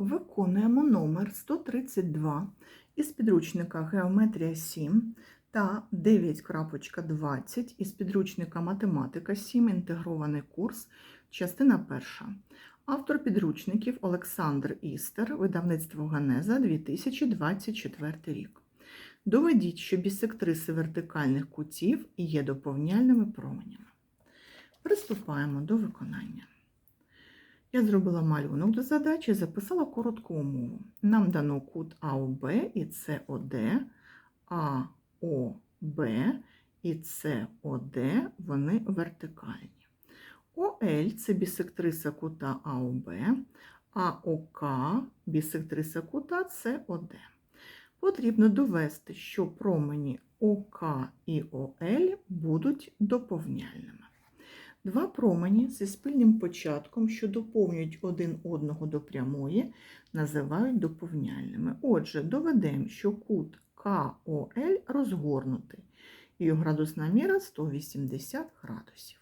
Виконуємо номер 132 із підручника Геометрія 7 та 9.20 із підручника Математика 7. Інтегрований курс, частина перша. Автор підручників Олександр Істер, видавництво Ганеза 2024 рік. Доведіть, що бісектриси вертикальних кутів є доповняльними променями. Приступаємо до виконання. Я зробила малюнок до задачі, записала коротку умову. Нам дано кут АОБ і СОД, АОБ і СОД, вони вертикальні. ОЛ це бісектриса кута АОБ, а ОК бісектриса кута СОД. Потрібно довести, що промені ОК і ОЛ будуть доповняльними. Два промені зі спільним початком, що доповнюють один одного до прямої, називають доповняльними. Отже, доведемо, що кут КОЛ розгорнутий. Його градусна міра 180 градусів.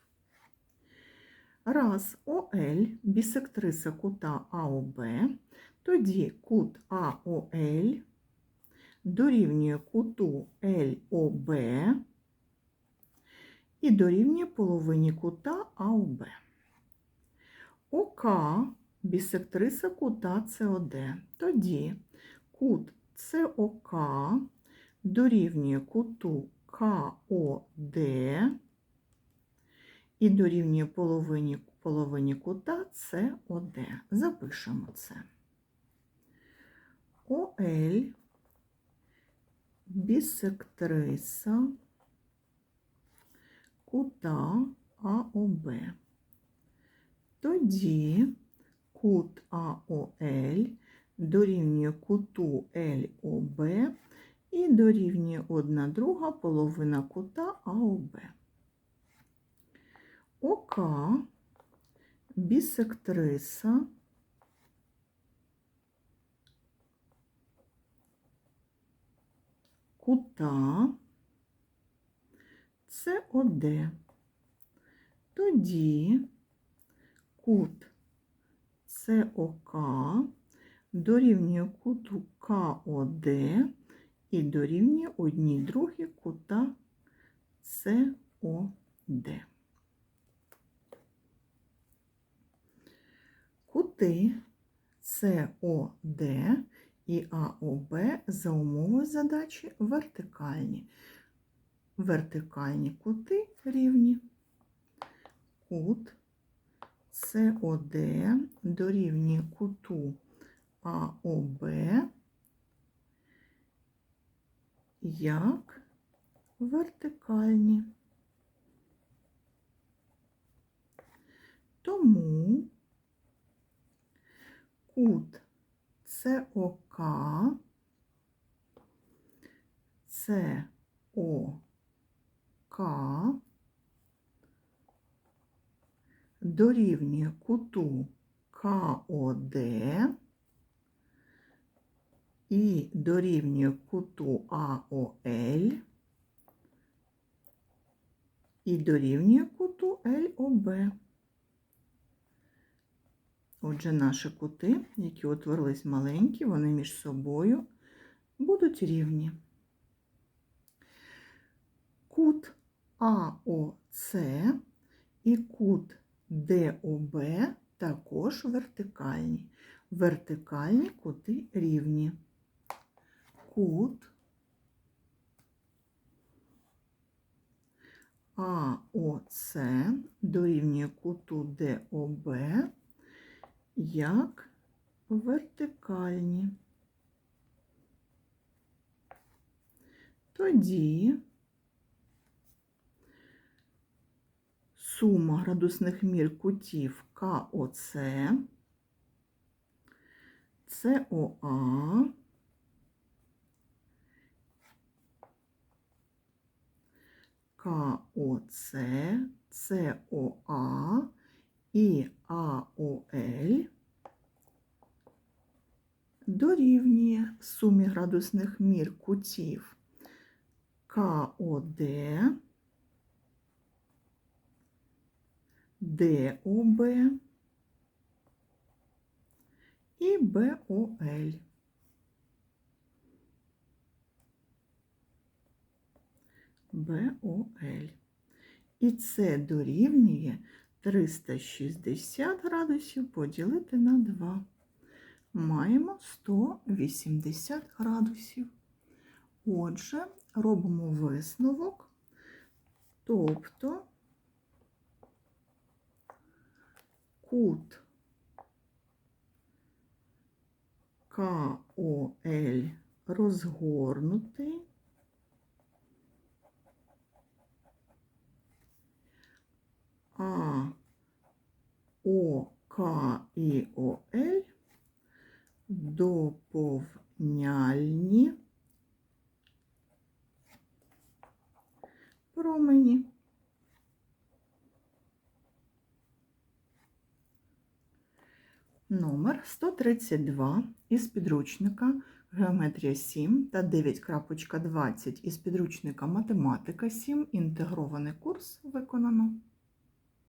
Раз ОЛ бісектриса кута АОБ, тоді кут АОЛ дорівнює куту ЛОБ і дорівнює половині кута АОБ. ОК бісектриса кута СОД. Тоді кут СОК дорівнює куту КОД і дорівнює половині, половині кута СОД. Запишемо це. ОЛ бісектриса кута АОБ. Тоді кут АОЛ дорівнює куту ЛОБ і дорівнює одна друга половина кута АОБ. ОК бісектриса кута СОД. Тоді кут СОК дорівнює куту КОД і дорівнює одній другій кута СОД. Кути СОД і АОБ за умовою задачі вертикальні. Вертикальні кути рівні. Кут СОД дорівнює куту АОБ як вертикальні. Тому кут СОК СОК дорівнює куту КОД і дорівнює куту АОЛ і дорівнює куту ЛОБ. Отже, наші кути, які утворились маленькі, вони між собою будуть рівні. АОЦ і кут ДОБ також вертикальні. Вертикальні кути рівні. Кут АОЦ дорівнює куту ДОБ як вертикальні. Тоді сума градусних мір кутів КОЦ, СОА, КОЦ, СОА і АОЛ дорівнює сумі градусних мір кутів КОД, ДОБ і БОЛ. БОЛ. І це дорівнює 360 градусів поділити на 2. Маємо 180 градусів. Отже, робимо висновок, тобто кут КОЛ розгорнутий. А ОК і ОЛ доповняльні. Промені. Номер 132 із підручника Геометрія 7 та 9.20 із підручника Математика 7. Інтегрований курс виконано.